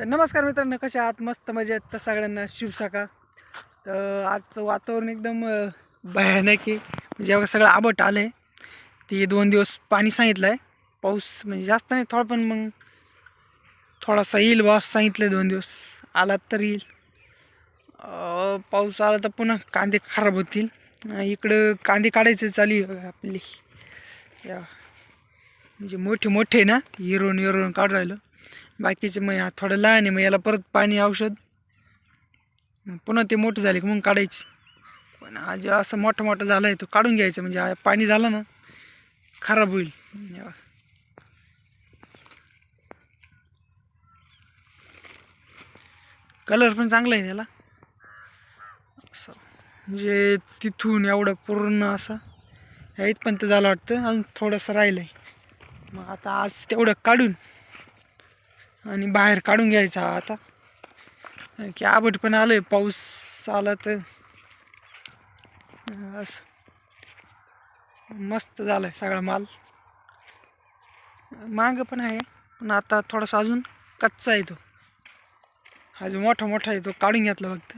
तर नमस्कार मित्रांनो कशा आहात? मस्त मजेत. तर सगळ्यांना शुभ तर आजचं वातावरण एकदम भयानक आहे. म्हणजे एवढं सगळं आबट आलं आहे ते दोन दिवस पाणी सांगितलं आहे पाऊस म्हणजे जास्त नाही थोडं पण मग थोडासा येईल वास सांगितलं दोन दिवस. आला तर येईल. पाऊस आला तर पुन्हा कांदे खराब होतील. इकडं कांदे काढायचे चालू आहे आपली. या. म्हणजे मोठे मोठे आहे ना हिरून हिरून काढून राहिलं. बाकीचे मग हा थोडं लहान आहे मग याला परत पाणी औषध. मग पुन्हा ते मोठं झाले की मग काढायची. पण हा असं मोठं मोठं झालं आहे तो काढून घ्यायचं म्हणजे पाणी झालं ना खराब होईल. कलर पण चांगला आहे त्याला. असं. म्हणजे तिथून एवढं पूर्ण असं ह्या इथपर्यंत झालं वाटतं अजून थोडंसं राहिलं आहे मग आता आज तेवढं काढून आणि बाहेर काढून घ्यायचा आता. की आबट पण आलंय पाऊस आला तर. असं मस्त झालाय सगळा माल. मांग पण आहे पण आता थोडासा अजून कच्चा आहे तो. हा जो मोठा मोठा आहे तो काढून घेतला फक्त.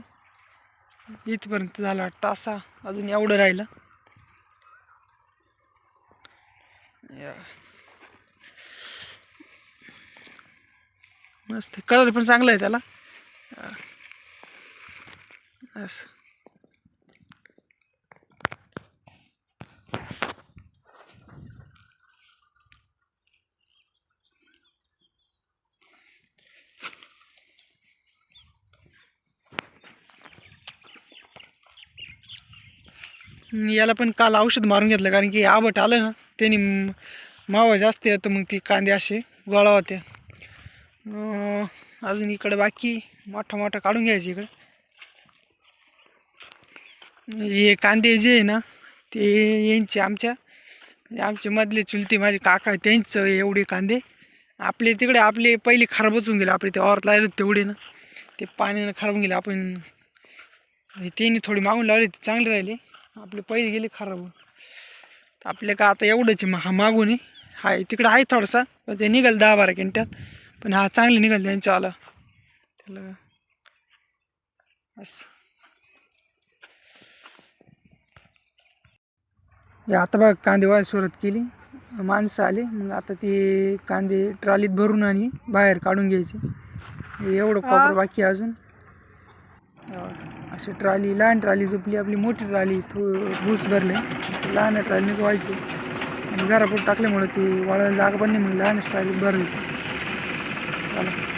इथपर्यंत झाला वाटतं असा अजून एवढं राहिलं. मस्त. कलर पण चांगला आहे त्याला. असं. याला पण काल औषध मारून घेतलं कारण की आबट आलं ना त्यांनी मावा जास्त येतं मग ती कांदे असे गोळा होते. अजून इकडं बाकी मोठा मोठा काढून घ्यायचे इकडं. म्हणजे हे कांदे जे आहे ना ते यांचे आमच्या आमचे मधले चुलते माझे काका आहे, त्यांचं एवढे कांदे. आपले तिकडे आपले पहिले खराबचून होऊन गेले आपले ते औरत लावले तेवढे ना. ते पाण्यानं खराब होऊन गेले आपण त्यांनी थोडी मागून लावले ते चांगले राहिले. आपले पहिले गेले खराब होऊन आपले का आता एवढंच आहे मा- हा मागून आहे. हाय तिकडं आहे थोडासा ते निघाल दहा बारा क्विंटल. पण हा चांगले निघाल त्यांच्यावाला. त्याला असं हे आता बघ कांदे व्हायला सुरुवात केली. माणसं आले. मग आता ते कांदे ट्रॉलीत भरून आणि बाहेर काढून घ्यायचे. एवढं कॉपर बाकी अजून. अशी ट्रॉली लहान ट्रॉली झोपली. आपली मोठी ट्रॉली थो भूस भरले. लहान ट्रॉलीनेच व्हायचे. आणि घरापुढे टाकल्यामुळे ते वाळायला जागा पण नाही मग लहान ट्रॉलीत भरायचं चला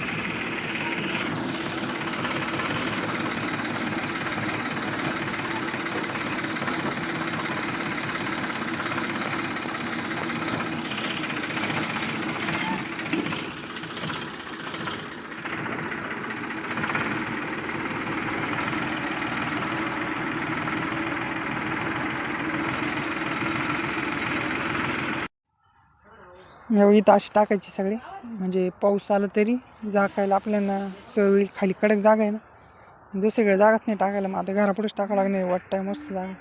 या इथं अशी टाकायची सगळे. म्हणजे पाऊस आला तरी झाकायला आपल्याला सोय होईल खाली कडक जागा आहे ना. दुसरीकडे जागाच नाही टाकायला. मग आता घरापुढेच टाकावं लागणार वाटतं मस्त जागा.